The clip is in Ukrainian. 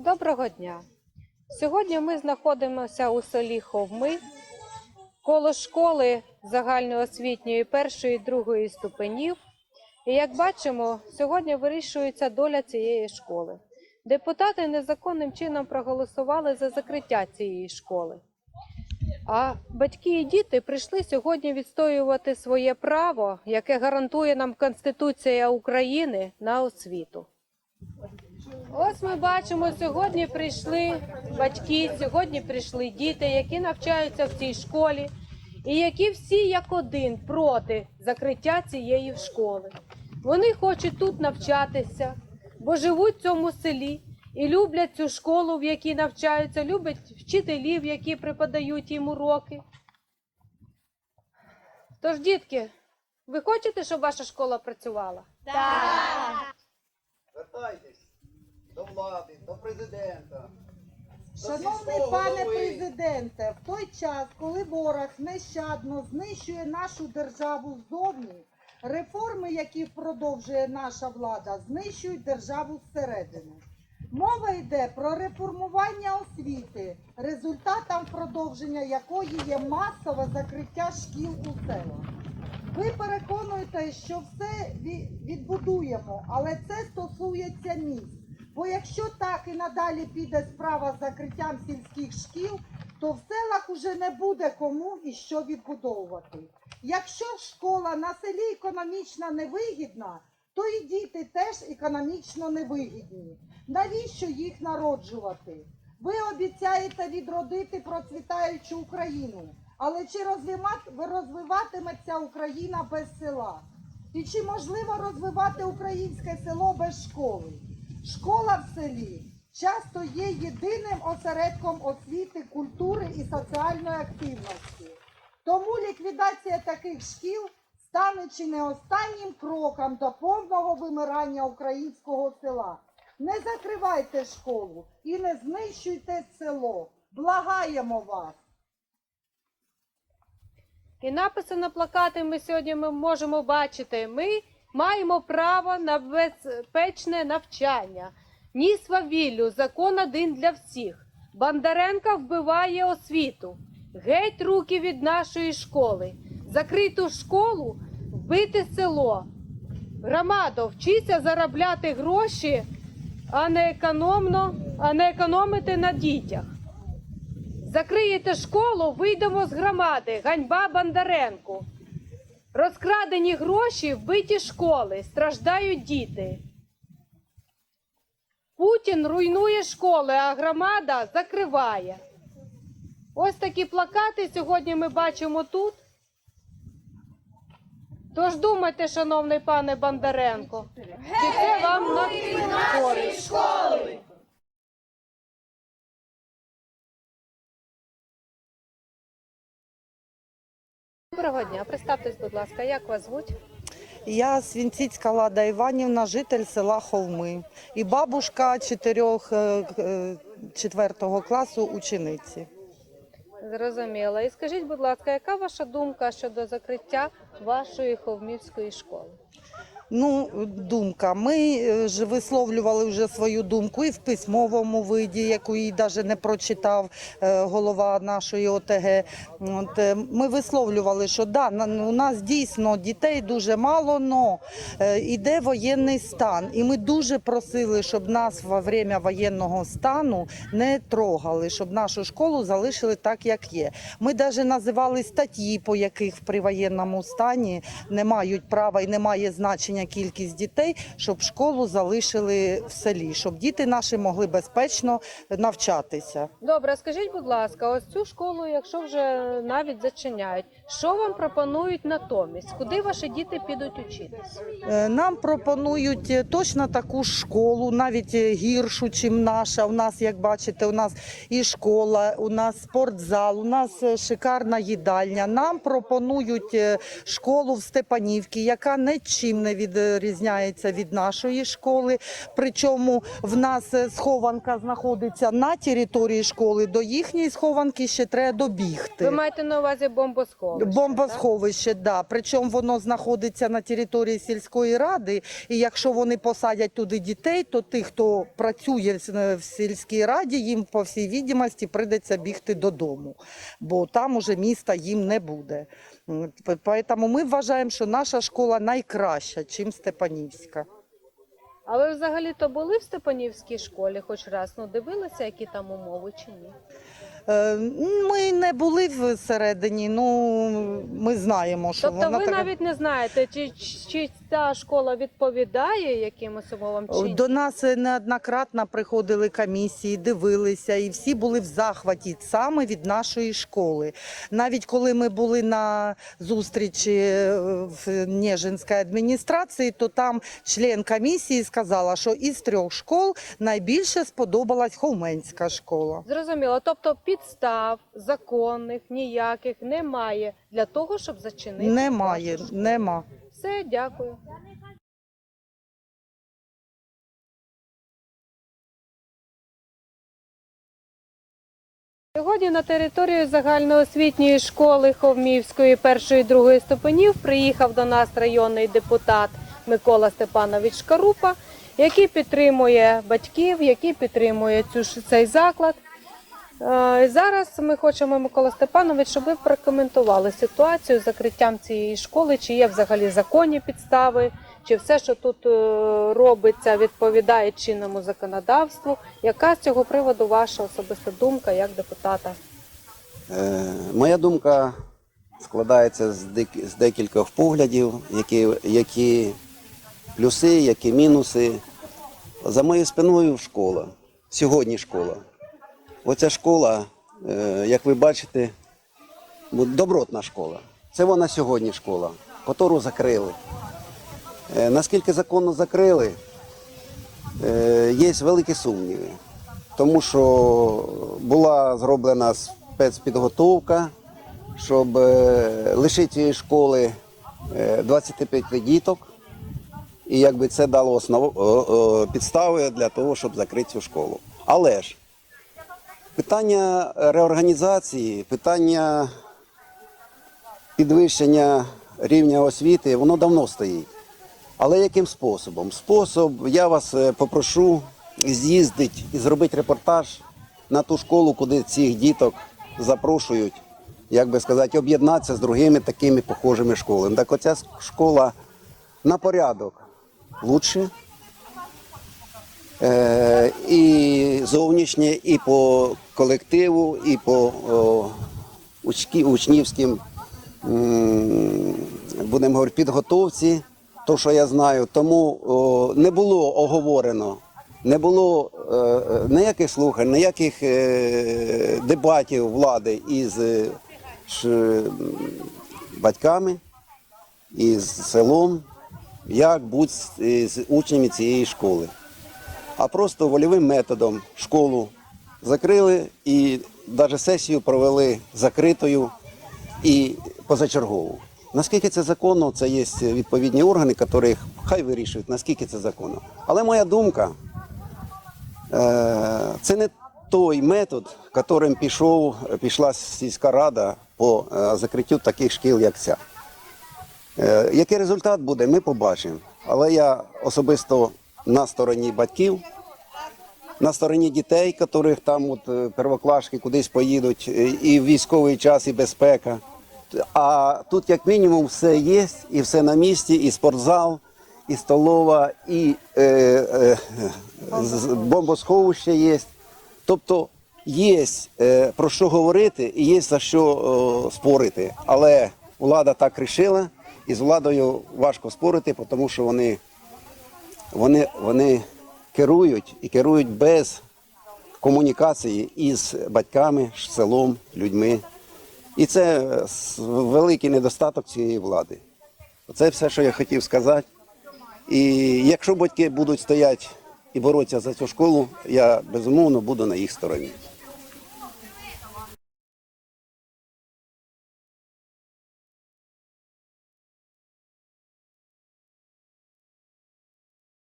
Доброго дня. Сьогодні ми знаходимося у селі Ховми коло школи загальноосвітньої першої і другої ступенів. І як бачимо, сьогодні вирішується доля цієї школи. Депутати незаконним чином проголосували за закриття цієї школи. А батьки і діти прийшли сьогодні відстоювати своє право, яке гарантує нам Конституція України на освіту. Ось ми бачимо, сьогодні прийшли батьки, сьогодні прийшли діти, які навчаються в цій школі, і які всі як один проти закриття цієї школи. Вони хочуть тут навчатися, бо живуть в цьому селі і люблять цю школу, в якій навчаються, люблять вчителів, які преподають їм уроки. Тож, дітки, ви хочете, щоб ваша школа працювала? Звертайтесь до влади, до президента. Шановний пане президенте, в той час, коли ворог нещадно знищує нашу державу ззовні, реформи, які продовжує наша влада, знищують державу зсередини. Мова йде про реформування освіти, результатом продовження якої є масове закриття шкіл у селах. Ви переконуєте, що все відбудуємо, але це стосується міст. Бо якщо так і надалі піде справа з закриттям сільських шкіл, то в селах уже не буде кому і що відбудовувати. Якщо школа на селі економічно невигідна, то і діти теж економічно невигідні. Навіщо їх народжувати? Ви обіцяєте відродити процвітаючу Україну, але чи розвиватиметься Україна без села? І чи можливо розвивати українське село без школи? Школа в селі часто є єдиним осередком освіти, культури і соціальної активності. Тому ліквідація таких шкіл стане чи не останнім кроком до повного вимирання українського села. Не закривайте школу і не знищуйте село. Благаємо вас. І написи на плакати ми сьогодні ми можемо бачити. Ми маємо право на безпечне навчання. Ні свавіллю, закон один для всіх. Бондаренко вбиває освіту. Геть руки від нашої школи. Закриту школу, вбити село. Громадо, вчися заробляти гроші, а не економно, а не економити на дітях. Закриєте школу, вийдемо з громади. Ганьба Бондаренку. Розкрадені гроші, вбиті школи, страждають діти. Путін руйнує школи, а громада закриває. Ось такі плакати сьогодні ми бачимо тут. Тож думайте, шановний пане Бондаренко, чи це вам на користь? Доброго дня, представтесь, будь ласка, як вас звуть? Я Свінціцька Лада Іванівна, житель села Холми. І бабушка чотирьох, е, е, четвертого класу учениці. Зрозуміло. І скажіть, будь ласка, яка ваша думка щодо закриття вашої ховмівської школи? Ну, думка. Ми е, ж висловлювали вже свою думку і в письмовому виді, яку їй навіть не прочитав е, голова нашої ОТГ. От, е, ми висловлювали, що да, на- у нас дійсно дітей дуже мало, але йде воєнний стан. І ми дуже просили, щоб нас во время воєнного стану не трогали, щоб нашу школу залишили так, як є. Ми навіть називали статті, по яких при воєнному стані не мають права і не має значення кількість дітей, щоб школу залишили в селі, щоб діти наші могли безпечно навчатися. Добре, скажіть, будь ласка, ось цю школу, якщо вже навіть зачиняють, що вам пропонують натомість? Куди ваші діти підуть учитися? Е, Нам пропонують точно таку ж школу, навіть гіршу, чим наша. У нас, як бачите, у нас і школа, у нас спортзал, у нас е, шикарна їдальня. Нам пропонують е, школу в Степанівці, яка нічим не відрізняється від нашої школи. Причому в нас е, схованка знаходиться на території школи. До їхньої схованки ще треба добігти. Ви маєте на увазі бомбосховище? так? Бомбосховище, да. Причому воно знаходиться на території сільської ради. І якщо вони посадять туди дітей, то тих, хто працює в сільській раді, їм по всій відомості прийдеться бігти додому, бо там уже міста їм не буде. Тому ми вважаємо, що наша школа найкраща, чим Степанівська. А ви взагалі-то були в Степанівській школі хоч раз? Ну дивилися, які там умови чи ні? Е, Ми не були всередині, ну ми знаємо, що Тобто вона ви така... навіть не знаєте, чи, чи ця школа відповідає якимось умовам чи ні? До нас неоднократно приходили комісії, дивилися, і всі були в захваті саме від нашої школи. Навіть коли ми були на зустрічі е, в Нежинській адміністрації, то там член комісії сказала, що із трьох школ найбільше сподобалась Ховменська школа. Зрозуміло. Тобто підстав законних ніяких немає для того, щоб зачинити. Немає, нема. Все, дякую. Сьогодні на територію загальноосвітньої школи Ховмівської першої і другої ступенів приїхав до нас районний депутат Микола Степанович Шкарупа, який підтримує батьків, який підтримує цю цей заклад. Е, Зараз ми хочемо, Микола Степанович, щоб ви прокоментували ситуацію з закриттям цієї школи, чи є взагалі законні підстави, чи все, що тут е, робиться, відповідає чинному законодавству. Яка з цього приводу ваша особиста думка як депутата? Е, Моя думка складається з декількох поглядів, які, які плюси, які мінуси. За моєю спиною школа. Сьогодні школа. Оця школа, е, як ви бачите, добротна школа. Це вона сьогодні школа, котору закрили. Е, Наскільки законно закрили, е, є великі сумніви. Тому що була зроблена спецпідготовка, щоб лишити цієї школи е, 25 діток. І якби це дало основ... підстави для того, щоб закрити цю школу. Але ж питання реорганізації, питання підвищення рівня освіти, воно давно стоїть. Але яким способом? Спосіб, я вас е, попрошу з'їздити і зробити репортаж на ту школу, куди цих діток запрошують, як би сказати, об'єднатися з другими такими похожими школами. Так оця школа на порядок лучше. Е, і зовнішнє, і по колективу, і по о, учнівським, будемо говорити, підготовці, то, що я знаю. Тому о, не було оговорено, не було е, е, ніяких слухань, ніяких е, дебатів влади із е, ш, батьками, із селом, як бути з учнями цієї школи а просто вольовим методом школу закрили і навіть сесію провели закритою і позачергову. Наскільки це законно, це є відповідні органи, які хай вирішують, наскільки це законно. Але моя думка, е, це не той метод, яким пішов, пішла сільська рада по е, закриттю таких шкіл, як ця. Е, Який результат буде, ми побачимо. Але я особисто на стороні батьків, на стороні дітей, яких там от е, первоклашки кудись поїдуть, е, і в військовий час, і безпека. А тут, як мінімум, все є, і все на місці, і спортзал, і столова, і е, е, бомбосховище є. Тобто є е, про що говорити і є за що е, спорити. Але влада так рішила, і з владою важко спорити, тому що вони, вони, вони керують і керують без комунікації із батьками, селом, людьми. І це е, великий недостаток цієї влади. Це все, що я хотів сказати. І якщо батьки будуть стояти і боротися за цю школу, я безумовно буду на їх стороні.